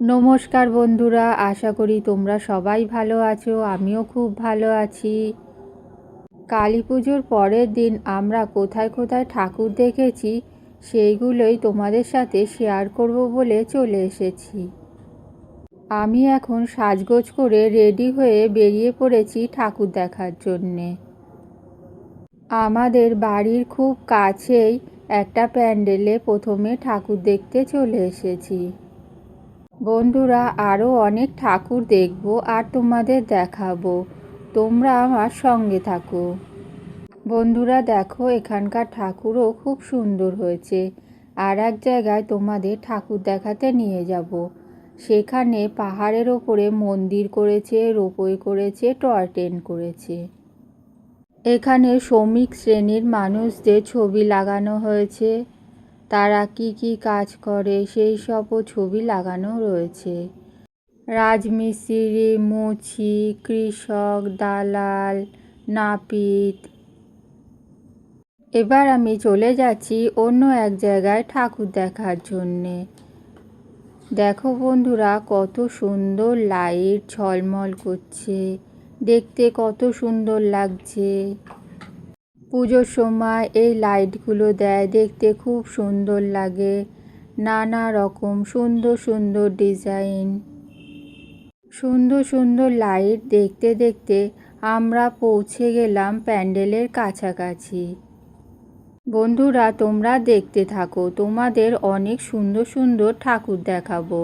নমস্কার বন্ধুরা, আশা করি তোমরা সবাই ভালো আছো, আমিও খুব ভালো আছি। কালী পুজোর পরের দিন আমরা কোথায় কোথায় ঠাকুর দেখেছি, সেইগুলোই তোমাদের সাথে শেয়ার করব বলে চলে এসেছি। আমি এখন সাজগোজ করে রেডি হয়ে বেরিয়ে পড়েছি ঠাকুর দেখার জন্যে। আমাদের বাড়ির খুব কাছেই একটা প্যান্ডেলে প্রথমে ঠাকুর দেখতে চলে এসেছি। বন্ধুরা আরও অনেক ঠাকুর দেখব আর তোমাদের দেখাবো। তোমরা আমার সঙ্গে থাকো। বন্ধুরা, দেখো, এখানকার ঠাকুরও খুব সুন্দর হয়েছে। আর এক জায়গায় তোমাদের ঠাকুর দেখাতে নিয়ে যাব। সেখানে পাহাড়ের ওপরে মন্দির করেছে, রোপই করেছে, টয় ট্রেন করেছে। এখানে শ্রমিক শ্রেণির মানুষদের ছবি লাগানো হয়েছে। তারা কি কি কাজ করে সেই সবও ছবি লাগানো রয়েছে। রাজমিস্ত্রি, মুচি, কৃষক, দালাল, নাপিত। এবার আমি চলে যাচ্ছি অন্য এক জায়গায় ঠাকুর দেখার জন্যে। দেখো বন্ধুরা, কত সুন্দর লাইট ঝলমল করছে। দেখতে কত সুন্দর লাগছে। পুজোর সময় এই লাইটগুলো দেয়, দেখতে খুব সুন্দর লাগে। নানা রকম সুন্দর সুন্দর ডিজাইন। সুন্দর সুন্দর লাইট দেখতে দেখতে আমরা পৌঁছে গেলাম প্যান্ডেলের কাছাকাছি। বন্ধুরা, তোমরা দেখতে থাকো, তোমাদের অনেক সুন্দর সুন্দর ঠাকুর দেখাবো।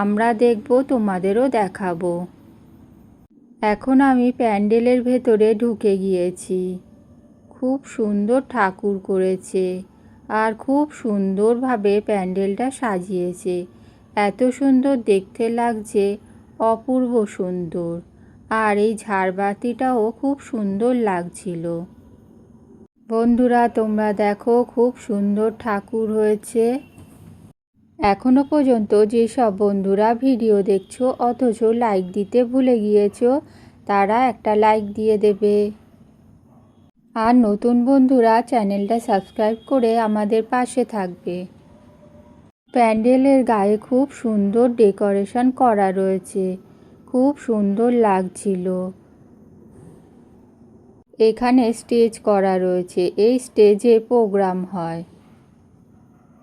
আমরা দেখব, তোমাদেরও দেখাবো। এখন আমি প্যান্ডেলের ভেতরে ঢুকে গিয়েছি। খুব সুন্দর ঠাকুর করেছে আর খুব সুন্দরভাবে প্যান্ডেলটা সাজিয়েছে। এত সুন্দর দেখতে লাগছে, অপূর্ব সুন্দর। আর এই ঝাড়বাতিটাও খুব সুন্দর লাগছিল। বন্ধুরা, তোমরা দেখো খুব সুন্দর ঠাকুর হয়েছে। এখনও পর্যন্ত যেসব বন্ধুরা ভিডিও দেখছ, অথচ লাইক দিতে ভুলে গিয়েছো, তারা একটা লাইক দিয়ে দেবে। আর নতুন বন্ধুরা চ্যানেলটা সাবস্ক্রাইব করে আমাদের পাশে থাকবে। প্যান্ডেলের গায়ে খুব সুন্দর ডেকোরেশন করা রয়েছে। খুব সুন্দর লাগছিল। এখানে স্টেজ করা রয়েছে। এই স্টেজে প্রোগ্রাম হয়।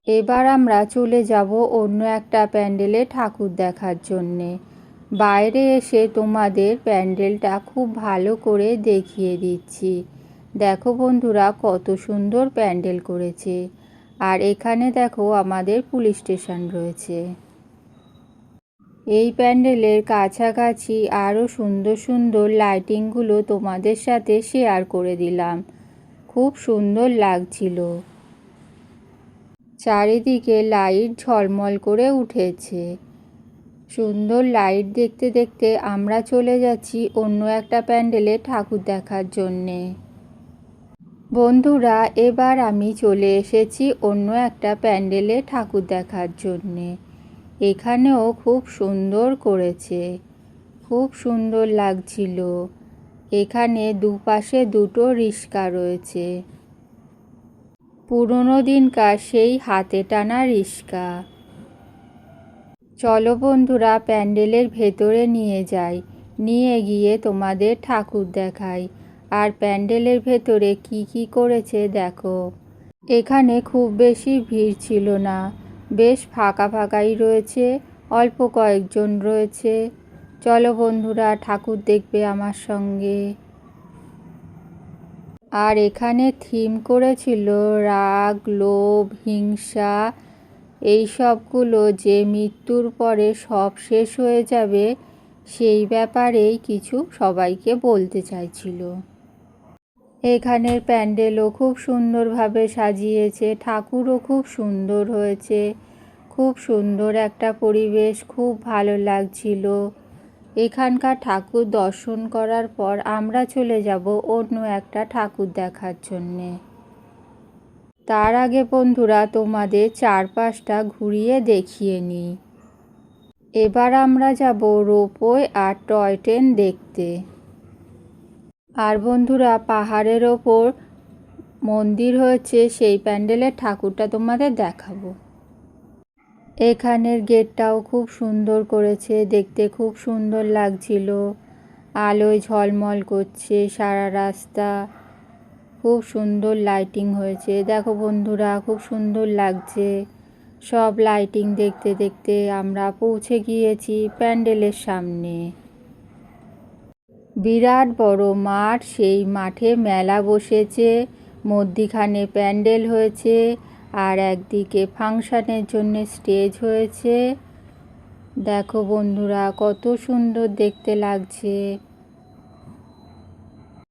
এবার আমরা চলে যাব অন্য একটা প্যান্ডেলে ঠাকুর দেখার জন্যে। বাইরে এসে তোমাদের প্যান্ডেলটা খুব ভালো করে দেখিয়ে দিচ্ছি। দেখো বন্ধুরা, কত সুন্দর প্যান্ডেল করেছে। আর এখানে দেখো আমাদের পুলিশ স্টেশন রয়েছে। এই প্যান্ডেলের কাছাকাছি আরও সুন্দর সুন্দর লাইটিংগুলো তোমাদের সাথে শেয়ার করে দিলাম। খুব সুন্দর লাগছিল। চারিদিকে লাইট ঝলমল করে উঠেছে। সুন্দর লাইট দেখতে দেখতে আমরা চলে যাচ্ছি অন্য একটা প্যান্ডেলে ঠাকুর দেখার জন্যে। বন্ধুরা, এবার আমি চলে এসেছি অন্য একটা প্যান্ডেলে ঠাকুর দেখার জন্যে। এখানেও খুব সুন্দর করেছে। খুব সুন্দর লাগছিল। এখানে দুপাশে দুটো রিস্কা রয়েছে। পুরনো দিনকার সেই হাতে টানা রিস্কা। চলো বন্ধুরা, প্যান্ডেলের ভেতরে নিয়ে যাই। নিয়ে গিয়ে তোমাদের ঠাকুর দেখাই। আর প্যান্ডেলের ভেতরে কি কি করেছে দেখো। এখানে খুব বেশি ভিড় ছিল না। বেশ ফাঁকা ফাঁকাই রয়েছে, অল্প কয়েকজন রয়েছে। চলো বন্ধুরা, ঠাকুর দেখবে আমার সঙ্গে। আর এখানে থিম করেছিল রাগ, লোভ, হিংসা, এই সবগুলো যে মৃত্যুর পরে সব শেষ হয়ে যাবে, সেই ব্যাপারেই কিছু সবাইকে বলতে চাইছিল। এখানের প্যান্ডেলও খুব সুন্দরভাবে সাজিয়েছে, ঠাকুরও খুব সুন্দর হয়েছে, খুব সুন্দর একটা পরিবেশ, খুব ভালো লাগছিল। এখানকার ঠাকুর দর্শন করার পর আমরা চলে যাব অন্য একটা ঠাকুর দেখার জন্যে। তার আগে বন্ধুরা, তোমাদের চারপাশটা ঘুরিয়ে দেখিয়ে নিই। এবার আমরা যাব রোপওয়ে আর টয় ট্রেন দেখতে। আর বন্ধুরা, পাহাড়ের ওপর মন্দির হয়েছে, সেই প্যান্ডেলের ঠাকুরটা তোমাদের দেখাবো। এখানের গেটটাও খুব সুন্দর করেছে, দেখতে খুব সুন্দর লাগছিল। আলোয় ঝলমল করছে সারা রাস্তা। খুব সুন্দর লাইটিং হয়েছে। দেখো বন্ধুরা, খুব সুন্দর লাগছে। সব লাইটিং দেখতে দেখতে আমরা পৌঁছে গিয়েছি প্যান্ডেলের সামনে। বিরাট বড় মাঠ, সেই মাঠে মেলা বসেছে, মধ্যিখানে প্যান্ডেল হয়েছে আর একদিকে ফাংশানের জন্য স্টেজ হয়েছে। দেখো বন্ধুরা, কত সুন্দর দেখতে লাগছে।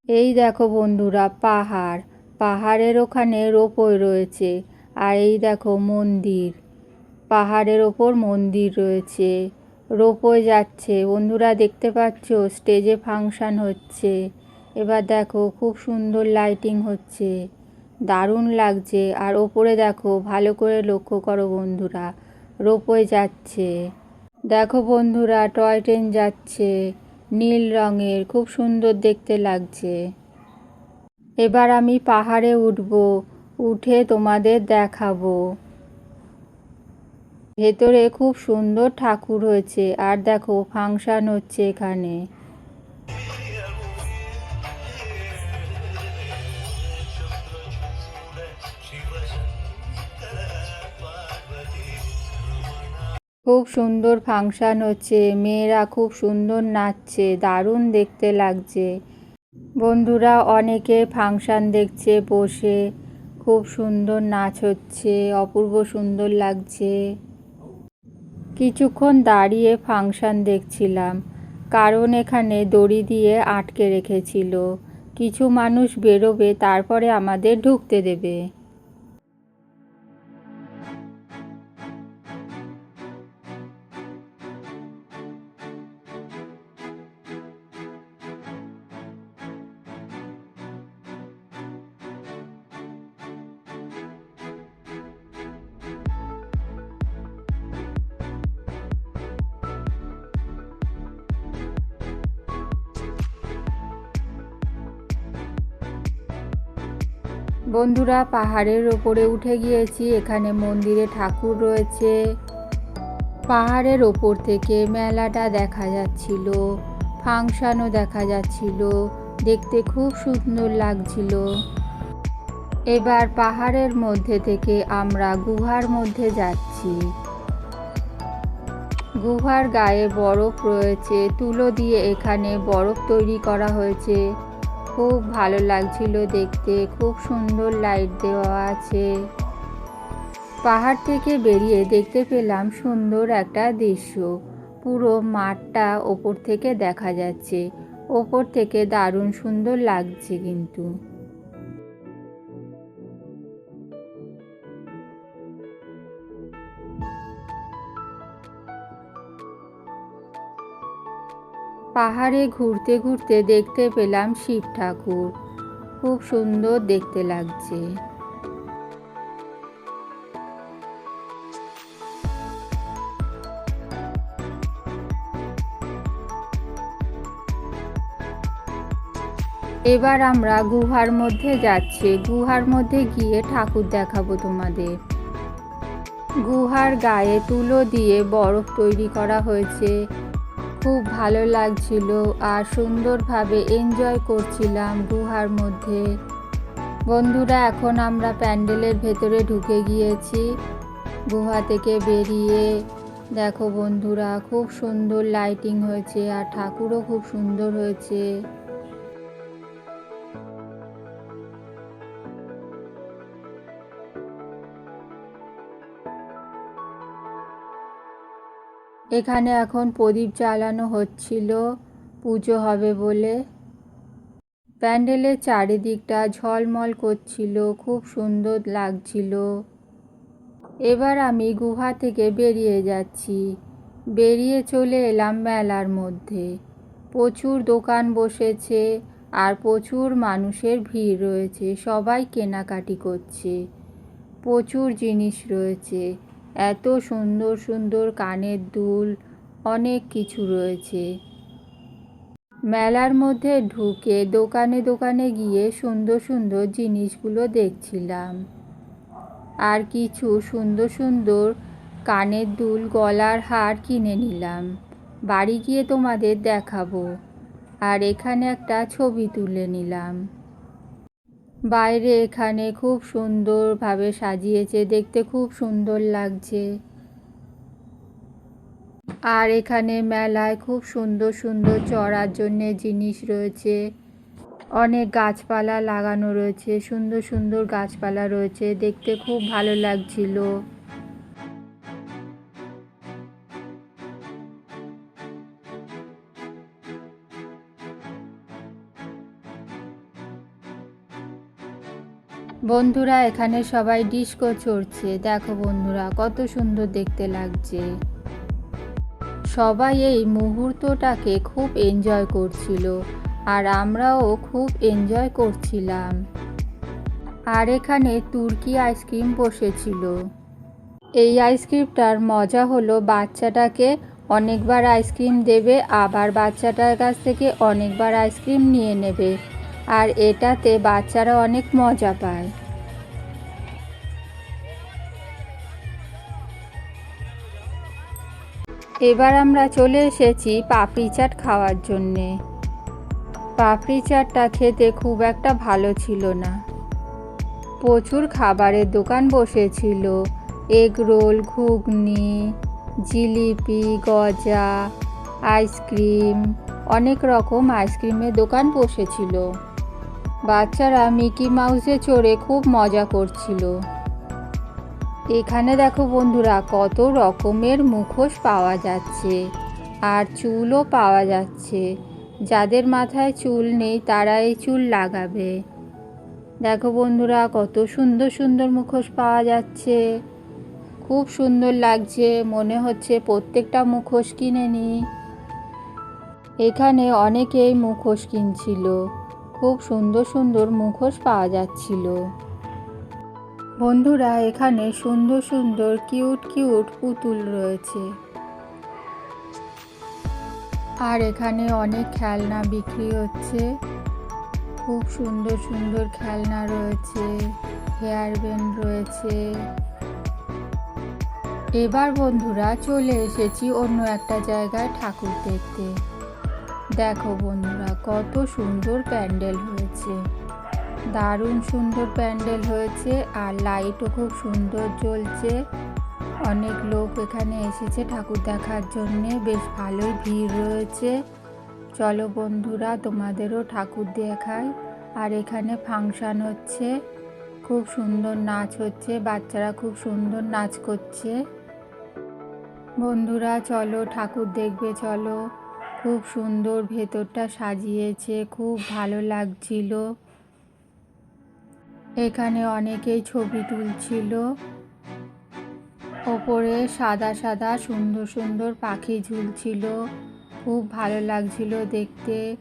এই দেখো বন্ধুরা, পাহাড়। পাহাড়ের ওখানে রোপই রয়েছে আর এই দেখো মন্দির। পাহাড়ের ওপর মন্দির রয়েছে। রোপওয়ে যাচ্ছে। বন্ধুরা, দেখতে পাচ্ছ? স্টেজে ফাংশান হচ্ছে। এবার দেখো, খুব সুন্দর লাইটিং হচ্ছে। দারুণ লাগছে। আর ওপরে দেখো, ভালো করে লক্ষ্য করো বন্ধুরা, রোপওয়ে যাচ্ছে। দেখো বন্ধুরা টয় ট্রেন যাচ্ছে, নীল রঙের, খুব সুন্দর দেখতে লাগছে। এবার আমি পাহাড়ে উঠব, উঠে তোমাদের দেখাবো। ভেতরে খুব সুন্দর ঠাকুর হয়েছে। আর দেখো, ফাংশান হচ্ছে এখানে। খুব সুন্দর ফাংশান হচ্ছে। মেয়েরা খুব সুন্দর নাচছে, দারুণ দেখতে লাগছে। বন্ধুরা, অনেকে ফাংশান দেখছে, বসে খুব সুন্দর নাচ হচ্ছে, অপূর্ব সুন্দর লাগছে। কিছুক্ষণ দাঁড়িয়ে ফাংশন দেখছিলাম। কারণ এখানে দড়ি দিয়ে আটকে রেখেছিল। কিছু মানুষ বেরোবে, তারপরে আমাদের ঢুকতে দেবে। বন্ধুরা, পাহাড়ের ওপরে উঠে গিয়েছি। এখানে মন্দিরে ঠাকুর রয়েছে। পাহাড়ের ওপর থেকে মেলাটা দেখা যাচ্ছিল, ফাংশানও দেখা যাচ্ছিল। দেখতে খুব সুন্দর লাগছিল। এবার পাহাড়ের মধ্যে থেকে আমরা গুহার মধ্যে যাচ্ছি। গুহার গায়ে বরফ রয়েছে। তুলো দিয়ে এখানে বরফ তৈরি করা হয়েছে। খুব ভালো লাগছিল দেখতে, খুব সুন্দর লাইট দেওয়া আছে। পাহাড় থেকে বেরিয়ে দেখতে পেলাম সুন্দর একটা দৃশ্য। পুরো মাঠটা ওপর থেকে দেখা যাচ্ছে। ওপর থেকে দারুণ সুন্দর লাগছে কিন্তু। পাহাড়ে ঘুরতে ঘুরতে দেখতে পেলাম শিব ঠাকুর। খুব সুন্দর দেখতে লাগছে। এবার আমরা গুহার মধ্যে যাচ্ছি। গুহার মধ্যে গিয়ে ঠাকুর দেখাবো তোমাদের। গুহার গায়ে তুলো দিয়ে বরফ তৈরি করা হয়েছে। খুব ভালো লাগছিল আর সুন্দরভাবে এনজয় করছিলাম গুহার মধ্যে। বন্ধুরা, এখন আমরা প্যান্ডেলের ভেতরে ঢুকে গিয়েছি। গুহা থেকে বেরিয়ে, দেখো বন্ধুরা, খুব সুন্দর লাইটিং হয়েছে আর ঠাকুরও খুব সুন্দর হয়েছে। এখানে এখন প্রদীপ জ্বালানো হচ্ছিল, পুজো হবে বলে। প্যান্ডেলের চারিদিকটা ঝলমল করছিল, খুব সুন্দর লাগছিল। এবার আমি গুহা থেকে বেরিয়ে যাচ্ছি। বেরিয়ে চলে এলাম মেলার মধ্যে। প্রচুর দোকান বসেছে আর প্রচুর মানুষের ভিড় রয়েছে, সবাই কেনাকাটি করছে। প্রচুর জিনিস রয়েছে। এত সুন্দর সুন্দর কানের দুল, অনেক কিছু রয়েছে। মেলার মধ্যে ঢুকে দোকানে দোকানে গিয়ে সুন্দর সুন্দর জিনিসগুলো দেখছিলাম। আর কিছু সুন্দর সুন্দর কানের দুল, গলার হার কিনে নিলাম। বাড়ি গিয়ে তোমাদের দেখাবো। আর এখানে একটা ছবি তুলে নিলাম। বাইরে এখানে খুব সুন্দরভাবে সাজিয়েছে, দেখতে খুব সুন্দর লাগছে। আর এখানে মেলায় খুব সুন্দর সুন্দর চড়ার জন্যে জিনিস রয়েছে। অনেক গাছপালা লাগানো রয়েছে, সুন্দর সুন্দর গাছপালা রয়েছে, দেখতে খুব ভালো লাগছিল। বন্ধুরা, এখানে সবাই ডিস্কো চড়ছে। দেখো বন্ধুরা, কত সুন্দর দেখতে লাগছে। সবাই এই মুহূর্তটাকে খুব এনজয় করছিল, আর আমরাও খুব এনজয় করছিলাম। আর এখানে তুর্কি আইসক্রিম বসেছিল। এই আইসক্রিমটার মজা হলো, বাচ্চাটাকে অনেকবার আইসক্রিম দেবে, আবার বাচ্চাটার কাছ থেকে অনেকবার আইসক্রিম নিয়ে নেবে। আর এটাতে বাচ্চারা অনেক মজা পায়। এবার আমরা চলে এসেছি পাপড়ি চাট খাওয়ার জন্যে। পাপড়ি চাটটা খেতে খুব একটা ভালো ছিল না। প্রচুর খাবারের দোকান বসেছিল। এগ রোল, ঘুগনি, জিলিপি, গজা, আইসক্রিম, অনেক রকম আইসক্রিমের দোকান বসেছিল। বাচ্চারা মিকি মাউসে চড়ে খুব মজা করছিল। এখানে দেখো বন্ধুরা, কত রকমের মুখোশ পাওয়া যাচ্ছে আর চুলও পাওয়া যাচ্ছে। যাদের মাথায় চুল নেই তারা এই চুল লাগাবে। দেখো বন্ধুরা, কত সুন্দর সুন্দর মুখোশ পাওয়া যাচ্ছে। খুব সুন্দর লাগছে, মনে হচ্ছে প্রত্যেকটা মুখোশ কিনে নিই এখানে অনেকেই মুখোশ কিনছিল। খুব সুন্দর সুন্দর মুখোশ পাওয়া যাচ্ছিল। বন্ধুরা, এখানে সুন্দর সুন্দর কিউট কিউট পুতুল রয়েছে। আর এখানে অনেক খেলনা বিক্রি হচ্ছে। খুব সুন্দর সুন্দর খেলনা রয়েছে, হেয়ার ব্যান্ড রয়েছে। এবার বন্ধুরা, চলে এসেছি অন্য একটা জায়গায় ঠাকুর দেখতে। দেখো বন্ধুরা, কত সুন্দর প্যান্ডেল হয়েছে। দারুণ সুন্দর প্যান্ডেল হয়েছে আর লাইটও খুব সুন্দর জ্বলছে। অনেক লোক এখানে এসেছে ঠাকুর দেখার জন্যে, বেশ ভালোই ভিড় রয়েছে। চলো বন্ধুরা, তোমাদেরও ঠাকুর দেখাই। আর এখানে ফাংশান হচ্ছে, খুব সুন্দর নাচ হচ্ছে, বাচ্চারা খুব সুন্দর নাচ করছে। বন্ধুরা, চলো ঠাকুর দেখবে, চলো। খুব সুন্দর ভেতরটা সাজিয়েছে, খুব ভালো লাগছিল। এখানে অনেকেই ছবি তুলছিল। ওপরে সাদা সাদা সুন্দর সুন্দর পাখি ঝুলছিল, খুব ভালো লাগছিল দেখতে।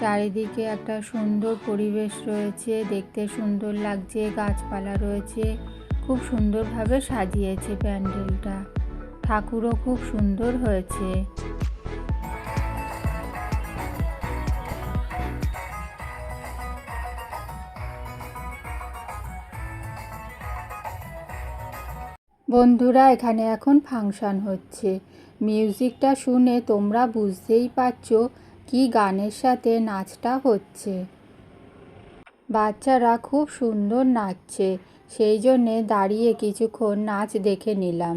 চারিদিকে একটা সুন্দর পরিবেশ রয়েছে, দেখতে সুন্দর লাগছে, গাছপালা রয়েছে, খুব সুন্দরভাবে সাজিয়েছে প্যান্ডেলটা। ঠাকুরও খুব সুন্দর হয়েছে। বন্ধুরা, এখানে এখন ফাংশান হচ্ছে। মিউজিকটা শুনে তোমরা বুঝতেই পারছ কি গানের সাথে নাচটা হচ্ছে। বাচ্চারা খুব সুন্দর নাচছে, সেই জন্যে দাঁড়িয়ে কিছুক্ষণ নাচ দেখে নিলাম।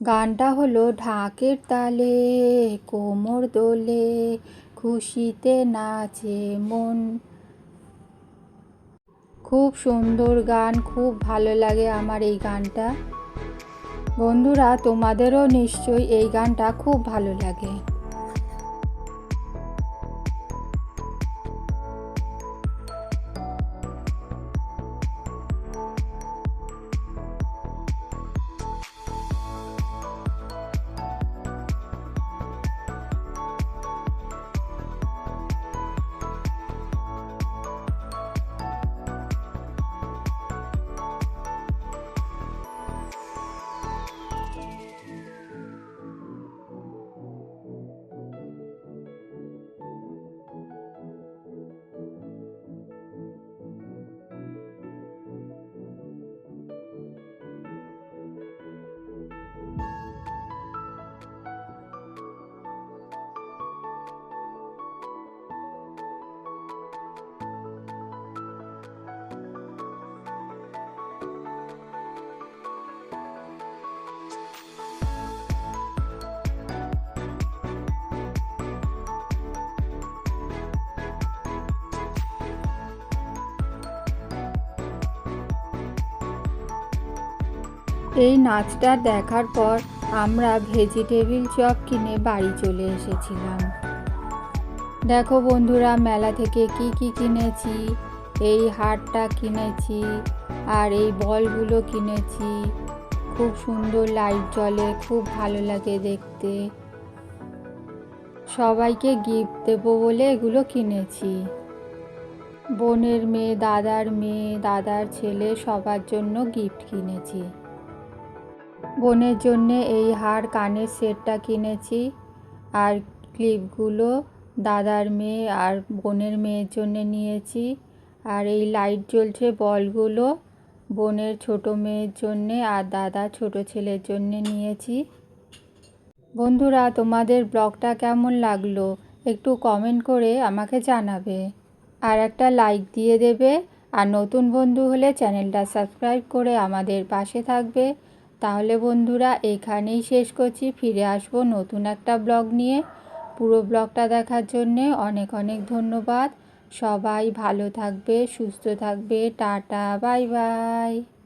গানটা হলো ঢাকের তালে, কোমর দোলে, খুশিতে নাচে মন। খুব সুন্দর গান, খুব ভালো লাগে আমার এই গানটা। বন্ধুরা, তোমাদেরও নিশ্চয়ই এই গানটা খুব ভালো লাগে। এই নাচটা দেখার পর আমরা ভেজিটেবিল চপ কিনে বাড়ি চলে এসেছিলাম। দেখো বন্ধুরা, মেলা থেকে কি কি কিনেছি, এই হারটা কিনেছি আর এই বলগুলো কিনেছি। খুব সুন্দর লাইট জ্বলে, খুব ভালো লাগে দেখতে। সবাইকে গিফট দেবো বলে এগুলো কিনেছি। বোনের মেয়ে, দাদার মেয়ে, দাদার ছেলে সবার জন্য গিফট কিনেছি। বোনের জন্যে এই হার কানের সেটটা কিনেছি আর ক্লিপগুলো দাদার মেয়ে আর বোনের মেয়ের জন্য নিয়েছি। আর এই লাইট জ্বলছে বলগুলো বোনের ছোট মেয়ের জন্যে আর দাদা ছোট ছেলের জন্যে নিয়েছি। বন্ধুরা, তোমাদের ব্লগটা কেমন লাগল একটু কমেন্ট করে আমাকে জানাবে। আর একটা লাইক দিয়ে দেবে। আর নতুন বন্ধু হলে চ্যানেলটা সাবস্ক্রাইব করে আমাদের পাশে থাকবে। তাহলে বন্ধুরা, এখানেই শেষ করছি। ফিরে আসব নতুন একটা ব্লগ নিয়ে। পুরো ব্লগটা দেখার জন্যে অনেক অনেক ধন্যবাদ। সবাই ভালো থাকবে, সুস্থ থাকবে। Tata, bye bye.